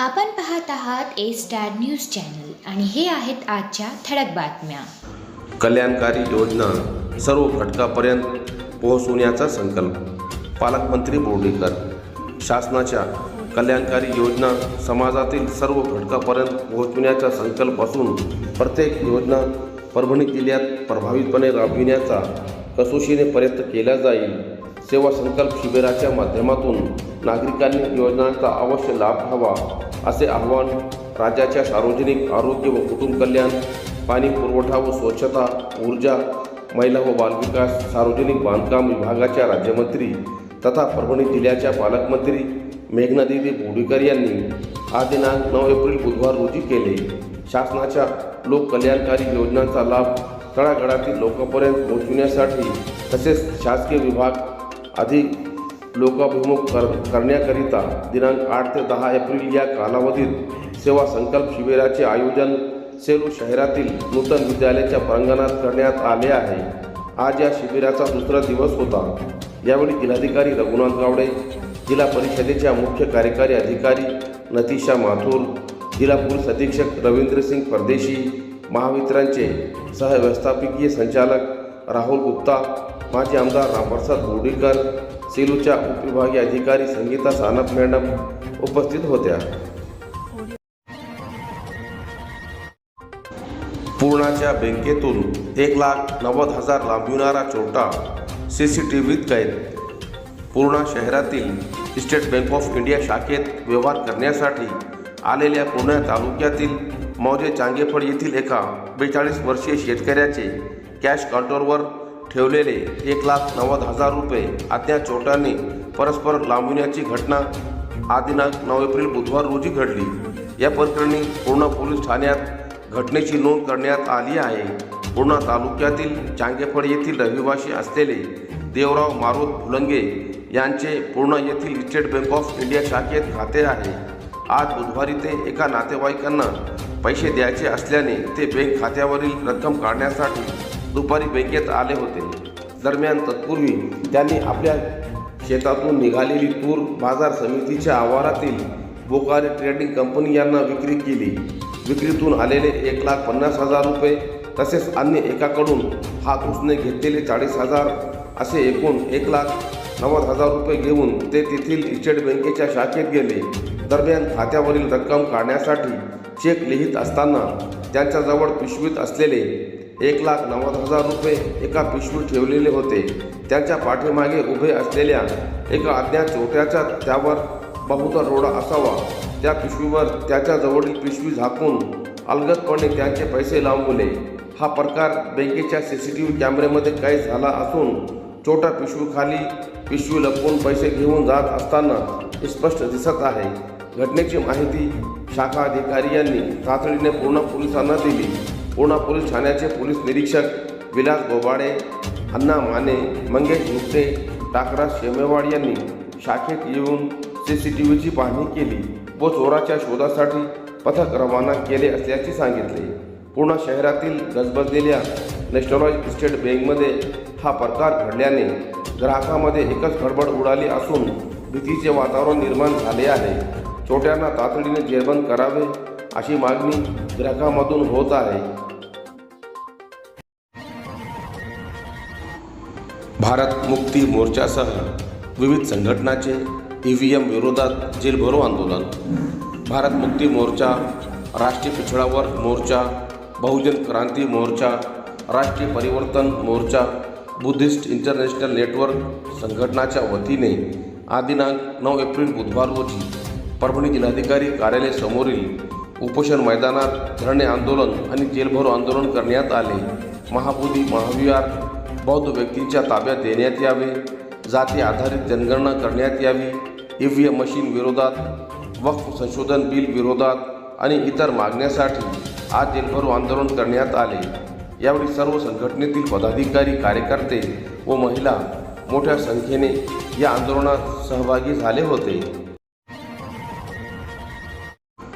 आपण पाहत आहात ए स्टार न्यूज चॅनल आणि हे आहेत आजच्या ठळक बातम्या. कल्याणकारी योजना सर्व घटकापर्यंत पोहोचवण्याचा संकल्प पालकमंत्री बोर्डीकर. शासनाच्या कल्याणकारी योजना समाजातील सर्व घटकापर्यंत पोहोचविण्याचा संकल्प असून प्रत्येक योजना परभणी जिल्ह्यात प्रभावीपणे राबविण्याचा कसोशीने प्रयत्न केला जाईल. सेवा संकल्प शिबिराच्या माध्यमातून नागरिकांनी योजनांचा अवश्य लाभ घ्यावा असे आवाहन राज्याच्या सार्वजनिक आरोग्य व कुटुंब कल्याण पाणी पुरवठा व स्वच्छता ऊर्जा महिला व बालविकास सार्वजनिक बांधकाम विभागाच्या राज्यमंत्री तथा परभणी जिल्ह्याच्या पालकमंत्री मेघनादेवी बोडीकर यांनी आज दिनांक नऊ एप्रिल बुधवार रोजी केले. शासनाच्या लोककल्याणकारी योजनांचा लाभ तळागाळातील लोकांपर्यंत पोहोचविण्यासाठी तसेच शासकीय विभाग अधिक लोकाभिमुख कर करण्याकरिता दिनांक आठ ते दहा एप्रिल या कालावधीत सेवा संकल्प शिबिराचे आयोजन सेलू शहरातील नूतन विद्यालयाच्या प्रांगणात करण्यात आले आहे. आज या शिबिराचा दुसरा दिवस होता. यावेळी जिल्हाधिकारी रघुनाथ गावडे जिल्हा परिषदेच्या मुख्य कार्यकारी अधिकारी नतीशा माथुर जिल्हा पोलीस अधीक्षक रवींद्रसिंग परदेशी महावितरणचे सहव्यवस्थापकीय संचालक राहुल गुप्ता माजी आमदार रामप्रसाद बोर्डीकर सेलूच्या उपविभागीय अधिकारी संगीता सानप मॅडम उपस्थित होत्या. पूर्णाच्या बँकेतून एक लाख नव्वद हजार लांबविणारा चोरटा सी सी टी व्हीत कैद. पूर्णा शहरातील स्टेट बँक ऑफ इंडिया शाखेत व्यवहार करण्यासाठी आलेल्या पूर्णा तालुक्यातील मौजे चांगेफळ येथील एका बेचाळीस वर्षीय शेतकऱ्याचे कॅश काउंटरवर ठेवलेले एक लाख नव्वद हजार रुपये अज्ञात चोरट्यांनी परस्पर लांबविण्याची घटना आदिनाक नऊ एप्रिल बुधवार रोजी घडली. या प्रकरणी पूर्णा पोलीस ठाण्यात घटनेची नोंद करण्यात आली आहे. पूर्णा तालुक्यातील चांगेफळ येथील रहिवासी असलेले देवराव मारुत फुलंगे यांचे पूर्णा येथील स्टेट बँक ऑफ इंडिया शाखेत खाते आहे. आज बुधवारी ते एका नातेवाईकांना पैसे द्यायचे असल्याने ते बँक खात्यावरील रक्कम काढण्यासाठी दुपारी बँकेत आले होते. दरम्यान तत्पूर्वी त्यांनी आपल्या शेतातून निघालेली तूर बाजार समितीच्या आवारातील बोकारे ट्रेडिंग कंपनी यांना विक्री केली. विक्रीतून आलेले एक लाख पन्नास हजार रुपये तसेच अन्य एकाकडून हात उसने घेतलेले चाळीस हजार असे एकूण एक लाख नव्वद हजार रुपये घेऊन ते तेथील स्टेट बँकेच्या शाखेत गेले. दरम्यान खात्यावरील रक्कम काढण्यासाठी चेक लिहित असताना त्यांच्याजवळ पिशवीत असलेले एक लाख नव्वद हजार रुपये एका पिशवीत ठेवलेले होते. त्यांच्या पाठीमागे उभे असलेल्या एका अज्ञात चोट्याचा त्यावर बहुधा रोडा असावा. त्या पिशवीवर त्याच्याजवळील पिशवी झाकून अलगदपणे त्यांचे पैसे लावले हा प्रकार बँकेच्या सी सी टी व्ही कॅमेऱ्यामध्ये कैद झाला असून छोटा पिशवीखाली पिशवी लपवून पैसे घेऊन जात असताना स्पष्ट दिसत आहे. घटनेची माहिती शाखा अधिकारी यांनी तातडीने पूर्ण पोलिसांना दिली. पूर्णा पोलीस ठाण्याचे पोलीस निरीक्षक विलास गोबाडे अण्णा माने मंगेश गुप्ते टाकरा शेमेवाड यांनी शाखेत येऊन सी सी टी व्हीची पाहणी केली व चोराच्या शोधासाठी पथक रवाना केले असल्याचे सांगितले. पूर्ण शहरातील गजबजलेल्या नॅशनलाइज स्टेट बँकमध्ये हा प्रकार घडल्याने ग्राहकामध्ये एकच गडबड उडाली असून भीतीचे वातावरण निर्माण झाले आहे. चोट्यांना तातडीने जेरबंद करावे अशी मागणी ग्राहकामधून होत आहे. भारत मुक्ती मोर्चासह विविध संघटनाचे ई व्ही एम विरोधात जेलभरो आंदोलन. भारत मुक्ती मोर्चा राष्ट्रीय पिछड़ा वर्ग मोर्चा बहुजन क्रांती मोर्चा राष्ट्रीय परिवर्तन मोर्चा बुद्धिस्ट इंटरनॅशनल नेटवर्क संघटनाच्या वतीने आदिनांक नऊ एप्रिल बुधवार रोजी परभणी जिल्हाधिकारी कार्यालयासमोरील उपोषण मैदानात धरणे आंदोलन आणि जेलभरो आंदोलन करण्यात आले. महाबोधी महाविहार बौद्ध व्यक्तींच्या ताब्यात देण्यात यावे. जाती आधारित जनगणना करण्यात यावी. ई व्ही एम मशीन विरोधात वक्फ संशोधन बिल विरोधात आणि इतर मागण्यासाठी आज दिनभर आंदोलन करण्यात आले. यावेळी सर्व संघटनेतील पदाधिकारी कार्यकर्ते व महिला मोठ्या संख्येने या आंदोलनात सहभागी झाले होते.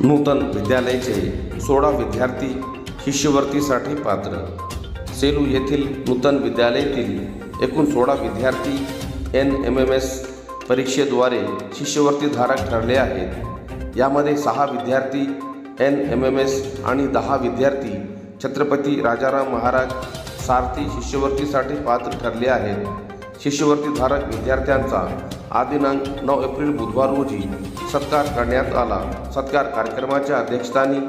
नूतन विद्यालयाचे सोळा विद्यार्थी शिष्यवृत्तीसाठी पात्र सेलू येथील नूतन विद्यालयातील एकूण सोळा विद्यार्थी एन एम एम एस परीक्षेद्वारे शिष्यवृत्तीधारक ठरले आहेत. यामध्ये सहा विद्यार्थी एन एम एम एस आणि दहा विद्यार्थी छत्रपती राजाराम महाराज सारथी शिष्यवृत्तीसाठी पात्र ठरले आहेत. शिष्यवृत्तीधारक विद्यार्थ्यांचा आदिनांक नऊ एप्रिल बुधवार रोजी सत्कार करण्यात आला. सत्कार कार्यक्रमाच्या अध्यक्षस्थानी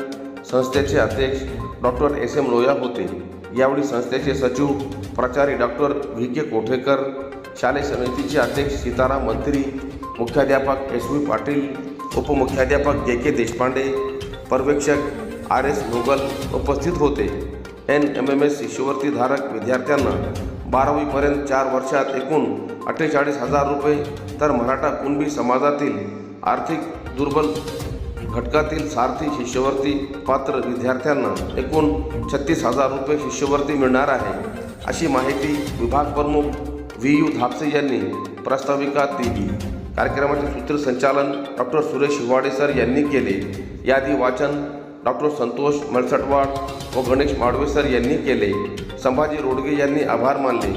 संस्थेचे अध्यक्ष डॉक्टर एस एम लोया होते. यावेळी संस्थेचे सचिव प्राचार्य डॉक्टर व्ही के कोठेकर शालेय समितीचे अध्यक्ष सीताराम मंत्री मुख्याध्यापक एस व्ही पाटील उपमुख्याध्यापक जे के देशपांडे पर्यवेक्षक आर एस मुगल उपस्थित होते. एन एम एम एस शिष्यवृत्तीधारक विद्यार्थ्यांना बारावीपर्यंत चार वर्षात एकूण अठ्ठेचाळीस हजार रुपये तर मराठा कुणबी समाजातील आर्थिक दुर्बल घटकातील सारथी शिष्यवृत्ती पात्र विद्यार्थ्यांना एकूण छत्तीस हजार रुपये शिष्यवृत्ती मिळणार आहे. अशी माहिती विभाग प्रमुख व्ही यू धापसे यांनी प्रस्ताविकात दिली. कार्यक्रमाचे सूत्रसंचालन डॉक्टर सुरेश हिवाडे सर यांनी केले. यादी वाचन डॉक्टर संतोष मलसटवाड व गणेश माडवे सर यांनी केले. संभाजी रोडगे यांनी आभार मानले.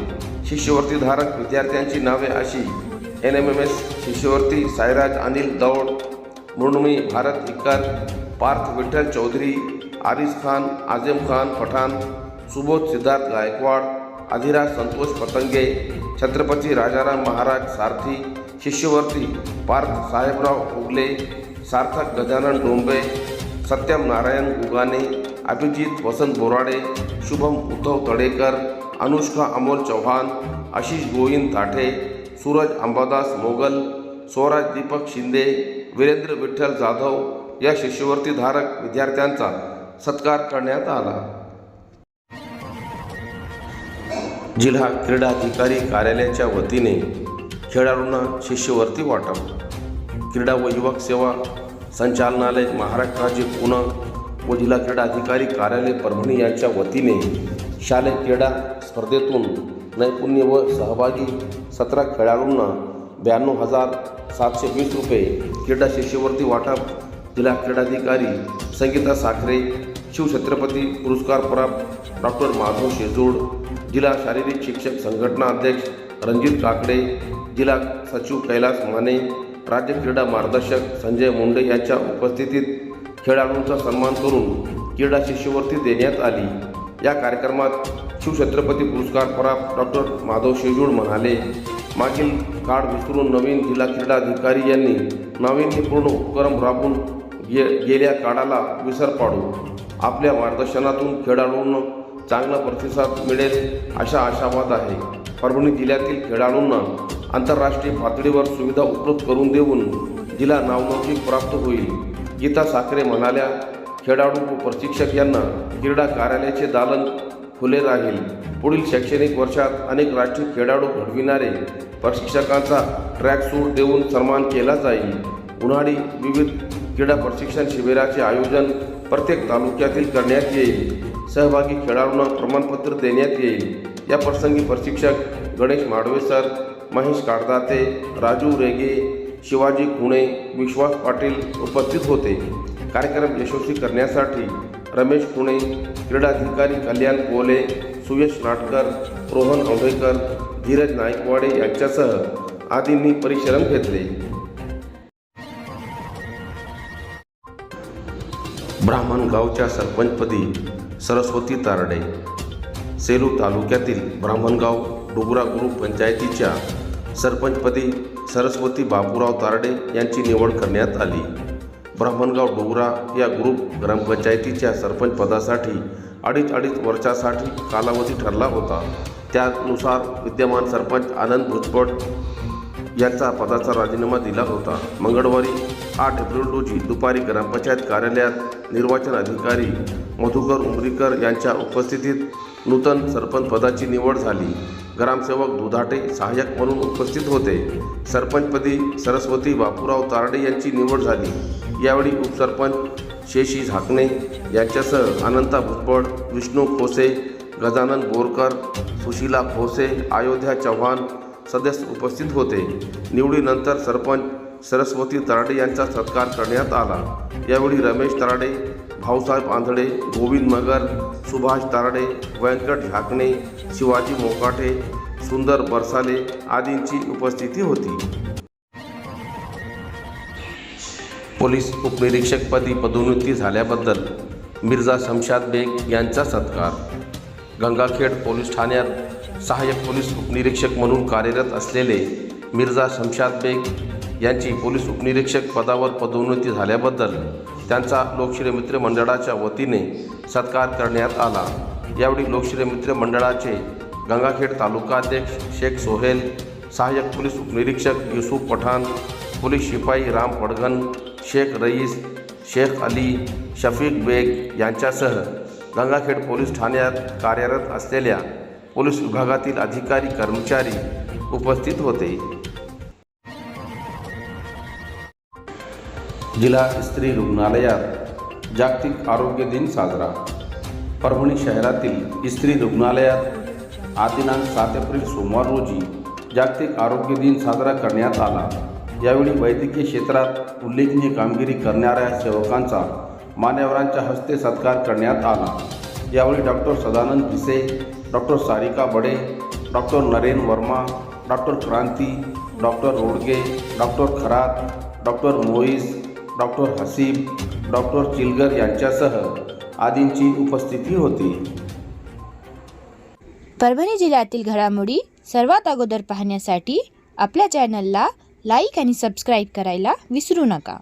शिष्यवृत्तीधारक विद्यार्थ्यांची नावे अशी. एन एम एम एस शिष्यवृत्ती साईराज अनिल दौड मृण्मयी भारत इक्कर पार्थ विठ्ठल चौधरी आरिस खान आझम खान पठाण सुबोध सिद्धार्थ गायकवाड अधिराज संतोष पतंगे छत्रपती राजाराम महाराज सारथी शिष्यवृत्ती पार्थ साहेबराव उगले सार्थक गजानन डोंबे सत्यम नारायण गुगाने अभिजित वसंत बोराडे शुभम उद्धव तडेकर अनुष्का अमोल चव्हाण आशिष गोविंद ताठे सूरज अंबादास मोगल स्वराज दीपक शिंदे वीरेंद्र विठ्ठल जाधव या शिष्यवृत्तीधारक विद्यार्थ्यांचा सत्कार करण्यात आला. जिल्हा क्रीडाधिकारी कार्यालयाच्या वतीने खेळाडूंना शिष्यवृत्ती वाटप. क्रीडा व युवक सेवा संचालनालय महाराष्ट्र राज्य पुणे व जिल्हा क्रीडा अधिकारी कार्यालय परभणी यांच्या वतीने शालेय क्रीडा स्पर्धेतून नैपुण्य व सहभागी सतरा खेळाडूंना ब्याण्णव हजार सातशे वीस रुपये क्रीडा शिष्यवृत्ती वाटप जिल्हा क्रीडाधिकारी संगीता साखरे शिवछत्रपती पुरस्कार प्राप्त डॉक्टर माधव शेजूड जिल्हा शारीरिक शिक्षक संघटना अध्यक्ष रणजित काकडे जिल्हा सचिव कैलास माने राज्य क्रीडा मार्गदर्शक संजय मुंडे यांच्या उपस्थितीत खेळाडूंचा सन्मान करून क्रीडा शिष्यवृत्ती देण्यात आली. या कार्यक्रमात शिवछत्रपती पुरस्कार प्राप्त डॉक्टर माधव शेजूड म्हणाले मागील काळ विसरून नवीन जिल्हा क्रीडा अधिकारी यांनी नाविन्यपूर्ण उपक्रम राबवून गे गेल्या काळाला विसर पाडू आपल्या मार्गदर्शनातून खेळाडूंना चांगला प्रतिसाद मिळेल अशा आशावाद आहे. परभणी जिल्ह्यातील खेळाडूंना आंतरराष्ट्रीय पातळीवर सुविधा उपलब्ध करून देऊन जिल्हा नावलौकिक प्राप्त होईल. गीता साखरे म्हणाल्या खेळाडू व प्रशिक्षक यांना क्रीडा कार्यालयाचे दालन खुले राहील. पुढील शैक्षणिक वर्षात अनेक राष्ट्रीय खेळाडू घडविणारे प्रशिक्षकांचा ट्रॅक सूट देऊन सन्मान केला जाईल. उन्हाळी विविध क्रीडा प्रशिक्षण शिबिराचे आयोजन प्रत्येक तालुक्यातील करण्यात येईल. सहभागी खेळाडूंना प्रमाणपत्र देण्यात येईल. या प्रसंगी प्रशिक्षक गणेश माडवे सर महेश काळदाते राजू रेगे शिवाजी खुणे विश्वास पाटील उपस्थित होते. कार्यक्रम यशस्वी करण्यासाठी रमेश खुणे क्रीडाधिकारी कल्याण कोले सुयश नाटकर रोहन औढेकर धीरज नायकवाडे यांच्यासह आदींनी परिश्रम घेतले. ब्राह्मणगावच्या सरपंचपदी सरस्वती तारडे. सेलू तालुक्यातील ब्राह्मणगाव डुगरा ग्रुप पंचायतीच्या सरपंचपदी सरस्वती बापूराव तारडे यांची निवड करण्यात आली. ब्राह्मणगाव डोगरा या ग्रुप ग्रामपंचायतीच्या सरपंचपदासाठी अडीच अडीच वर्षासाठी कालावधी ठरला होता. त्यानुसार विद्यमान सरपंच आनंद भुजबळ यांचा पदाचा राजीनामा दिला होता. मंगळवारी आठ एप्रिल रोजी दुपारी ग्रामपंचायत कार्यालयात निर्वाचन अधिकारी मधुकर उमरीकर यांच्या उपस्थितीत नूतन सरपंच पदाची निवड झाली. ग्रामसेवक दुधाटे सहाय्यक म्हणून उपस्थित होते. सरपंचपदी सरस्वती बापूराव तारडे यांची निवड झाली. यावेळी उपसरपंच शेशी झाकणे यांच्यासह अनंता भुजबळ विष्णू खोसे गजानन बोरकर सुशीला खोसे अयोध्या चव्हाण सदस्य उपस्थित होते. निवडीनंतर सरपंच सरस्वती तराडे यांचा सत्कार करण्यात आला. यावेळी रमेश तराडे भाऊसाहेब आंधळे गोविंद मगर सुभाष तारडे व्यंकट झाकणे शिवाजी मोकाटे सुंदर बरसाले आदींची उपस्थिती होती. पोलीस उपनिरीक्षकपदी पदोन्नती झाल्याबद्दल मिर्झा शमशाद बेग यांचा सत्कार. गंगाखेड पोलीस ठाण्यात सहाय्यक पोलीस उपनिरीक्षक म्हणून कार्यरत असलेले मिर्झा शमशाद बेग यांची पोलीस उपनिरीक्षक पदावर पदोन्नती झाल्याबद्दल त्यांचा लोकशाही मित्र मंडळाच्या वतीने सत्कार करण्यात आला. यावेळी लोकशाही मित्र मंडळाचे गंगाखेड तालुकाध्यक्ष शेख सोहेल सहाय्यक पोलीस उपनिरीक्षक युसुफ पठाण पोलीस शिपाई राम पडगन शेख रईस शेख अली शफीक बेग यांच्यासह गंगाखेड पोलीस ठाण्यात कार्यरत असलेल्या पोलीस विभागातील अधिकारी कर्मचारी उपस्थित होते. जिल्हा स्त्री रुग्णालयात जागतिक आरोग्य दिन साजरा. परभणी शहरातील स्त्री रुग्णालयात आदिनांक सात एप्रिल सोमवार रोजी जागतिक आरोग्य दिन साजरा करण्यात आला. यावेळी वैद्यकीय क्षेत्रात उल्लेखनीय कामगिरी करणाऱ्या सेवकांचा मान्यवरांच्या हस्ते सत्कार करण्यात आला. यावेळी doctor Sadanand Bhise doctor Sarika Bade doctor Naren Verma doctor Kranti doctor Rodge doctor Kharat doctor Mois doctor Haseeb doctor Chilgar यांच्यासह आदींची उपस्थिती होती. परभणी जिल्ह्यातील घडामोडी सर्वात अगोदर पाहण्यासाठी आपल्या चॅनलला लाईक आणि सबस्क्राईब करायला विसरू नका.